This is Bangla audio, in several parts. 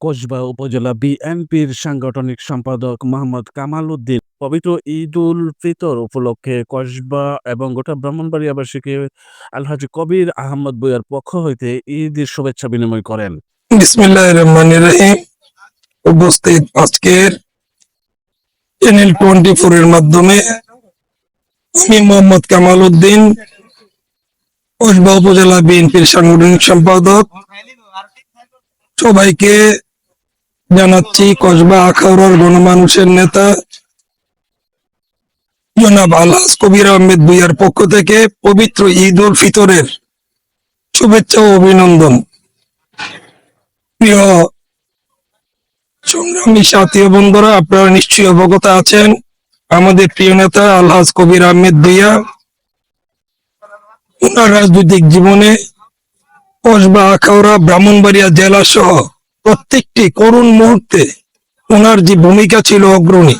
কসবা উপজেলা বিএনপির সাংগঠনিক সম্পাদক মোহাম্মদ কামাল উদ্দিন, পবিত্র ঈদ উল ফিতর উপলক্ষে কসবা এবং গোটা ব্রাহ্মণবাড়িয়াবাসীকে আলহাজি কবির আহমদ বইয়ার পক্ষ হইতে ঈদের শুভেচ্ছা বিনিময় করেন। উপস্থিত আজকের চ্যানেল টোয়েন্টি ফোর এর মাধ্যমে আমি মোহাম্মদ কামাল উদ্দিন কসবা উপজেলা বিএনপির সাংগঠনিক সম্পাদক। সবাইকে জানাচ্ছি কসবা আখাউড়ার গণমানুষের নেতা জনাব আলহাজ কবির আহমেদ ভুইয়ার পক্ষ থেকে পবিত্র ঈদ উল ফিতরের শুভেচ্ছা ও অভিনন্দন। প্রিয় সংগ্রামী সাথী বন্ধুরা, আপনারা নিশ্চয়ই অবগত আছেন, আমাদের প্রিয় নেতা আলহাজ কবির আহমেদ ভুইয়া ওনার রাজনৈতিক জীবনে কসবা আখাউড়া, ব্রাহ্মণবাড়িয়া জেলা সহ প্রত্যেকটি করুণ মুহূর্তে ওনার যে ভূমিকা ছিল অগ্রণী।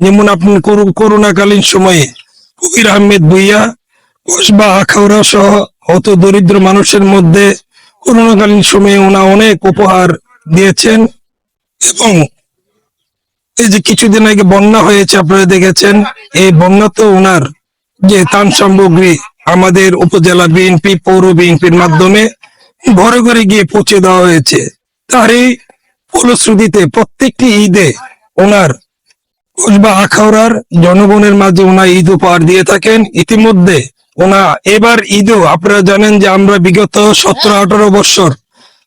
যেমন আপনি করু- করোনাকালীন সময়ে কবির আহমেদ ভুইয়া, কসবা আখাউড়া সহ হত দরিদ্র মানুষের মধ্যে করোনাকালীন সময়ে ওনা অনেক উপহার দিয়েছেন এবং এই যে কিছুদিন আগে বন্যা হয়েছে আপনারা দেখেছেন, এই বন্যাতে ওনার যে ত্রাণ সামগ্রী আমাদের উপজেলা বিএনপি, পৌর বিএনপির মাধ্যমে ঘরে ঘরে গিয়ে পৌঁছে দেওয়া হয়েছে। তারই ফলশ্রুতিতে প্রত্যেকটি ঈদে ওনার কসবা আখাউড়ার জনগণের মাঝে ওনা ঈদ উপহার দিয়ে থাকেন। ইতিমধ্যে ওনা এবার ঈদও আপনারা জানেন যে আমরা বিগত সতেরো, আঠারো বছর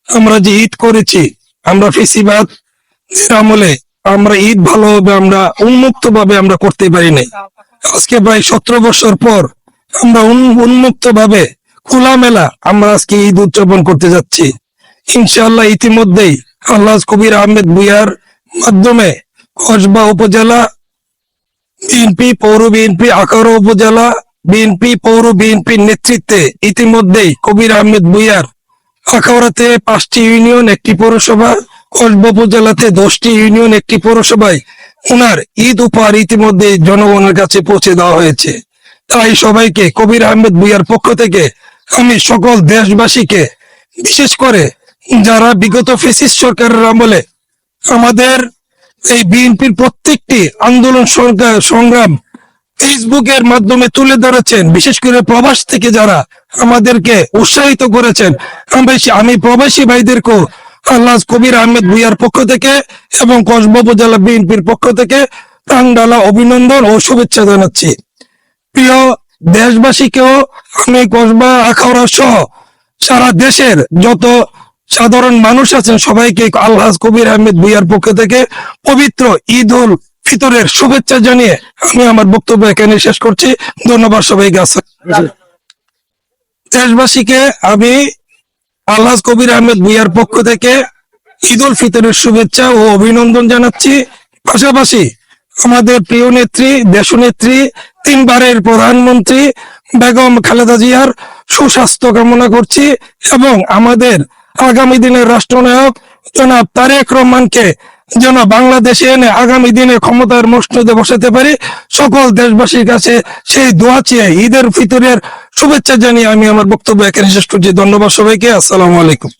আমরা যে ঈদ করেছি, আমরা ফেসিবাদ আমলে আমরা ঈদ ভালোভাবে আমরা উন্মুক্ত ভাবে আমরা করতে পারি নাই। আজকে প্রায় সতেরো বছর পর আমরা উন্মুক্ত ভাবে খোলামেলা আমরা আজকে ঈদ উদযাপন করতে যাচ্ছি। ইনশাআল্লাহ ইতিমধ্যেই আল্লাহ কবির আহমেদ ভুইয়ার মাধ্যমে কসবা উপজেলা, বিএনপি, পৌর বিএনপি আকারো উপজেলা, বিএনপি, পৌর বিএনপির নেতৃত্বে ইতিমধ্যেই কবির আহমেদ ভুইয়ার আখাউড়াতে পাঁচটি ইউনিয়ন, একটি পৌরসভা, কসবা উপজেলাতে দশটি ইউনিয়ন, একটি পৌরসভায় ওনার ঈদ উপহার ইতিমধ্যে জনগণের কাছে পৌঁছে দেওয়া হয়েছে। তাই সবাইকে কবির আহমেদ ভুইয়ার পক্ষ থেকে আমি সকল দেশবাসীকে বিশেষ করে যারা বিগত ফেসিস সরকারের আমলে আমাদের এই বিএনপির প্রত্যেকটি আন্দোলন সংগ্রা- সংগ্রাম ফেসবুকের মাধ্যমে তুলে ধরেছেন, বিশেষ করে প্রবাস থেকে যারা আমাদেরকে উৎসাহিত করেছেন। আমি প্রবাসী ভাইদেরকেও আল্লাহ কবির আহমেদ ভুইয়ার পক্ষ থেকে এবং কসবা উপজেলা বিএনপির পক্ষ থেকে প্রাণডালা অভিনন্দন ও শুভেচ্ছা জানাচ্ছি। প্রিয় দেশবাসীকেও আমি কসবা, আখাউড়া সহ সারা দেশের যত সাধারণ মানুষ আছেন সবাইকে আল্লাহ কবির আহমেদ ভুইয়ার পক্ষ থেকে পবিত্র ঈদ উল ফিতরের শুভেচ্ছা জানিয়ে আমি আমার বক্তব্য এখানে শেষ করছি ধন্যবাদ সবাইকে আসসালাম। দেশবাসীকে আমি আল্লাহ কবির আহমেদ ভুইয়ার পক্ষ থেকে ঈদ উল ফিতরের শুভেচ্ছা ও অভিনন্দন জানাচ্ছি পাশাপাশি আমাদের প্রিয় নেত্রী, দেশনেত্রী, তিনবারের প্রধানমন্ত্রী বেগম খালেদা জিয়ার সুস্বাস্থ্য কামনা করছি এবং আমাদের আগামী দিনের রাষ্ট্রনায়ক জনাব তারেক রহমানকে যেন বাংলাদেশে এনে আগামী দিনে ক্ষমতার মসনদে বসাতে পারি, সকল দেশবাসীর কাছে সেই দোয়া চেয়ে ঈদের ফিতরের শুভেচ্ছা জানিয়ে আমি আমার বক্তব্য এখানে শেষ করছি। ধন্যবাদ সবাইকে। আসসালামু আলাইকুম।